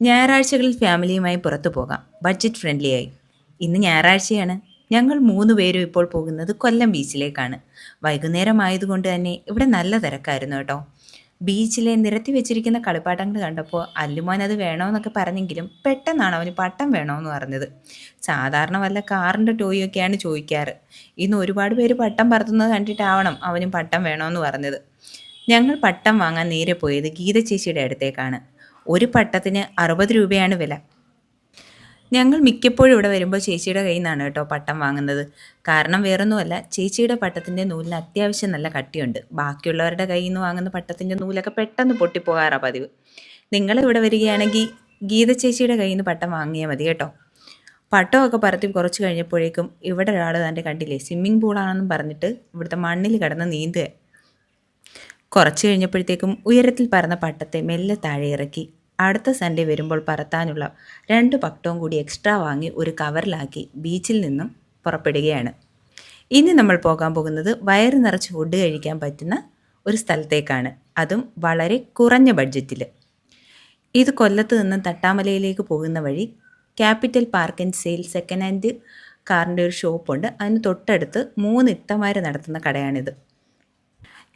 ഞായറാഴ്ചകളിൽ ഫാമിലിയുമായി പുറത്തു പോകാം. ബഡ്ജറ്റ് ഫ്രണ്ട്ലിയായി ഇന്ന് ഞായറാഴ്ചയാണ്. ഞങ്ങൾ മൂന്ന് പേരും ഇപ്പോൾ പോകുന്നത് കൊല്ലം ബീച്ചിലേക്കാണ്. വൈകുന്നേരം ആയതുകൊണ്ട് തന്നെ ഇവിടെ നല്ല തിരക്കായിരുന്നു കേട്ടോ. ബീച്ചിലെ നിരത്തി വെച്ചിരിക്കുന്ന കളിപ്പാട്ടങ്ങൾ കണ്ടപ്പോൾ അല്ലുമോൻ അത് വേണമെന്നൊക്കെ പറഞ്ഞെങ്കിലും പെട്ടെന്നാണ് അവന് പട്ടം വേണമെന്ന് പറഞ്ഞത്. സാധാരണ വല്ല കാറിന്റെ ടോയൊക്കെയാണ് ചോദിക്കാറ്. ഇന്ന് ഒരുപാട് പേര് പട്ടം പറത്തുന്നത് കണ്ടിട്ടാവണം അവനും പട്ടം വേണമെന്ന് പറഞ്ഞത്. ഞങ്ങൾ പട്ടം വാങ്ങാൻ നേരെ പോയത് ഗീത ചേച്ചിയുടെ അടുത്തേക്കാണ്. ഒരു പട്ടത്തിന് അറുപത് രൂപയാണ് വില. ഞങ്ങൾ മിക്കപ്പോഴും ഇവിടെ വരുമ്പോൾ ചേച്ചിയുടെ കയ്യിൽ നിന്നാണ് കേട്ടോ പട്ടം വാങ്ങുന്നത്. കാരണം വേറൊന്നുമല്ല ചേച്ചിയുടെ പട്ടത്തിന്റെ നൂലിന് അത്യാവശ്യം നല്ല കട്ടിയുണ്ട്. ബാക്കിയുള്ളവരുടെ കയ്യിൽ നിന്ന് വാങ്ങുന്ന പട്ടത്തിന്റെ നൂലൊക്കെ പെട്ടെന്ന് പൊട്ടിപ്പോകാറാണ് പതിവ്. നിങ്ങൾ ഇവിടെ വരികയാണെങ്കിൽ ഗീത ചേച്ചിയുടെ കയ്യിൽ നിന്ന് പട്ടം വാങ്ങിയാൽ മതി കേട്ടോ. പട്ടമൊക്കെ പറത്തി കുറച്ച് കഴിഞ്ഞപ്പോഴേക്കും ഇവിടെ ഒരാൾ തന്റെ കണ്ടില്ലേ സ്വിമ്മിംഗ് പൂളാണെന്നും പറഞ്ഞിട്ട് ഇവിടുത്തെ മണ്ണിൽ കിടന്ന് നീന്തുക. കുറച്ച് കഴിഞ്ഞപ്പോഴത്തേക്കും ഉയരത്തിൽ പറന്ന പട്ടത്തെ മെല്ലെ താഴെ ഇറക്കി. അടുത്ത സൺഡേ വരുമ്പോൾ പറത്താനുള്ള രണ്ട് പട്ടവും കൂടി എക്സ്ട്രാ വാങ്ങി ഒരു കവറിലാക്കി ബീച്ചിൽ നിന്നും പുറപ്പെടുകയാണ്. ഇനി നമ്മൾ പോകാൻ പോകുന്നത് വയറ് നിറച്ച് ഫുഡ് കഴിക്കാൻ പറ്റുന്ന ഒരു സ്ഥലത്തേക്കാണ്. അതും വളരെ കുറഞ്ഞ ബഡ്ജറ്റിൽ ഇത് കൊല്ലത്ത് നിന്നും തട്ടാമലയിലേക്ക് പോകുന്ന വഴി capital park and sale second hand കാറിന്റെ ഒരു ഷോപ്പുണ്ട്. അതിന് തൊട്ടടുത്ത് മൂന്ന് ഇത്തമാര് നടത്തുന്ന കടയാണിത്.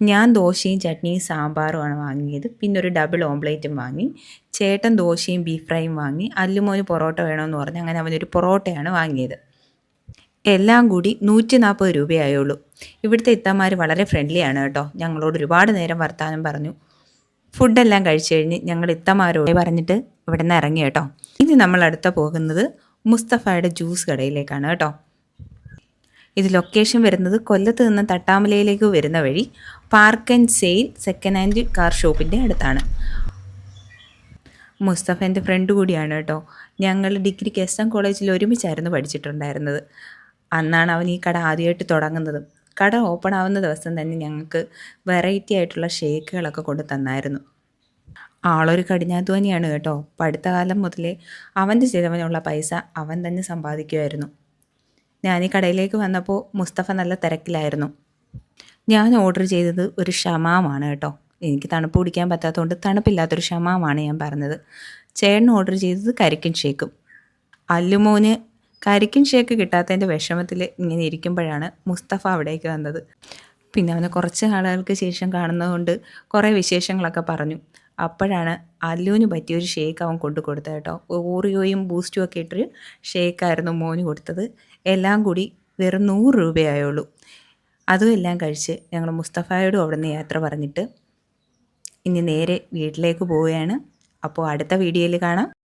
ഞാൻ ദോശയും ചട്നിയും സാമ്പാറുമാണ് വാങ്ങിയത്. പിന്നെ ഒരു ഡബിൾ ഓംപ്ലേറ്റും വാങ്ങി. ചേട്ടൻ ദോശയും ബീഫ് ഫ്രൈയും വാങ്ങി. അല്ലുമോന് പൊറോട്ട വേണമെന്ന് പറഞ്ഞ് അങ്ങനെ അവനൊരു പൊറോട്ടയാണ് വാങ്ങിയത്. എല്ലാം കൂടി നൂറ്റി നാൽപ്പത് രൂപയായുള്ളൂ. ഇവിടുത്തെ ഇത്തമാർ വളരെ ഫ്രണ്ട്ലിയാണ് കേട്ടോ. ഞങ്ങളോട് ഒരുപാട് നേരം വർത്താനം പറഞ്ഞു. ഫുഡെല്ലാം കഴിച്ചു കഴിഞ്ഞ് ഞങ്ങൾ ഇത്തമാരോട് പറഞ്ഞിട്ട് ഇവിടെ നിന്ന് ഇറങ്ങി കേട്ടോ. ഇനി നമ്മൾ അടുത്ത പോകുന്നത് മുസ്തഫയുടെ ജ്യൂസ് കടയിലേക്കാണ് കേട്ടോ. ഇത് ലൊക്കേഷൻ വരുന്നത് കൊല്ലത്ത് നിന്ന് തട്ടാമലയിലേക്ക് വരുന്ന വഴി park and sale second hand car ഷോപ്പിന്റെ അടുത്താണ്. മുസ്തഫ ഫ്രണ്ട് കൂടിയാണ് കേട്ടോ. ഞങ്ങൾ ഡിഗ്രി എസ് എം കോളേജിൽ ഒരുമിച്ചായിരുന്നു പഠിച്ചിട്ടുണ്ടായിരുന്നത്. അന്നാണ് അവൻ ഈ കട ആദ്യമായിട്ട് തുടങ്ങുന്നത്. കട ഓപ്പൺ ആവുന്ന ദിവസം തന്നെ ഞങ്ങൾക്ക് വെറൈറ്റി ആയിട്ടുള്ള ഷേക്കുകളൊക്കെ കൊണ്ട് തന്നായിരുന്നു. ആളൊരു കഠിനാധ്വാനിയാണ് കേട്ടോ. പഠിത്ത കാലം മുതലേ അവന്റെ ചിലവിനുള്ള പൈസ അവൻ തന്നെ സമ്പാദിക്കുമായിരുന്നു. ഞാൻ ഈ കടയിലേക്ക് വന്നപ്പോൾ മുസ്തഫ നല്ല തിരക്കിലായിരുന്നു. ഞാൻ ഓർഡർ ചെയ്തത് ഒരു ഷമാമാണ് കേട്ടോ. എനിക്ക് തണുപ്പ് കുടിക്കാൻ പറ്റാത്തതുകൊണ്ട് തണുപ്പില്ലാത്തൊരു ഷമാമാണ് ഞാൻ പറഞ്ഞത്. ചേട്ടൻ ഓർഡർ ചെയ്തത് കരിക്കിൻ ഷേക്കും അല്ലുമോന് കരിക്കിൻ ഷേക്ക് കിട്ടാത്തതിന്റെ വിഷമത്തിൽ ഇങ്ങനെ ഇരിക്കുമ്പോഴാണ് മുസ്തഫ അവിടേക്ക് വന്നത്. പിന്നെ അവനെ കുറച്ച് ആളുകൾക്ക് ശേഷം കാണുന്നതുകൊണ്ട് കുറേ വിശേഷങ്ങളൊക്കെ പറഞ്ഞു. അപ്പോഴാണ് അല്ലുവിന് പറ്റിയൊരു ഷേക്ക് അവൻ കൊണ്ടു കൊടുത്തത് കേട്ടോ. ഓറിയോയും ബൂസ്റ്റും ഒക്കെ ഇട്ടൊരു ഷേക്കായിരുന്നു മോന് കൊടുത്തത്. എല്ലാം കൂടി വെറും നൂറ് രൂപയായുള്ളൂ. അതും എല്ലാം കഴിച്ച് ഞങ്ങൾ മുസ്തഫായോടും അവിടെ നിന്ന് യാത്ര പറഞ്ഞിട്ട് ഇനി നേരെ വീട്ടിലേക്ക് പോവുകയാണ്. അപ്പോൾ അടുത്ത വീഡിയോയിൽ കാണാം.